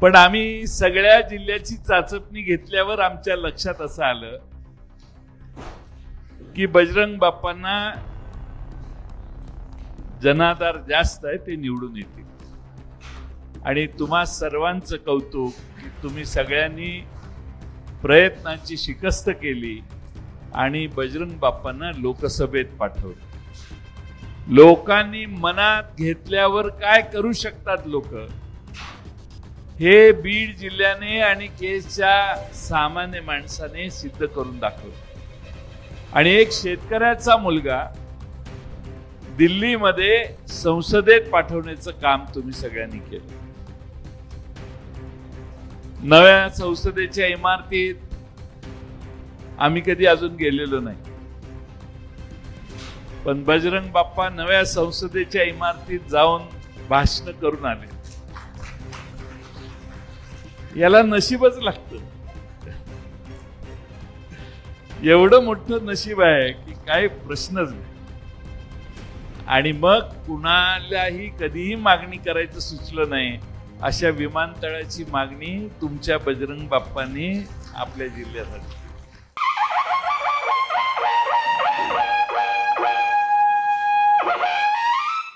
पण आम्ही सगळ्या जिल्ह्याची चाचपणी घेतल्यावर आमच्या लक्षात असं आलं की बजरंग बाप्पांना जनाधार जास्त आहे ते निवडून येतील. आणि तुम्हा सर्वांचं कौतुक की तुम्ही सगळ्यांनी प्रयत्नांची शिकस्त केली आणि बजरंग बाप्पांना लोकसभेत पाठवलं. लोकांनी मनात घेतल्यावर काय करू शकतात लोक? हे बीड जिल्ह्याने आणि केसच्या सामान्य माणसाने सिद्ध करून दाखवलं. आणि एक शेतकऱ्याचा मुलगा दिल्लीमध्ये संसदेत पाठवण्याचं काम तुम्ही सगळ्यांनी केलं. नव्या संसदेच्या इमारतीत आम्ही कधी अजून गेलेलो नाही. पण बजरंग बाप्पा नव्या संसदेच्या इमारतीत जाऊन भाषण करून आले. याला नशीबच लागतं. एवढं मोठं नशीब आहे की काय प्रश्नच नाही. आणि मग कुणालाही कधीही मागणी करायचं सुचलं नाही अशा विमानतळाची मागणी तुमच्या बजरंग बाप्पांनी आपल्या जिल्ह्यासाठी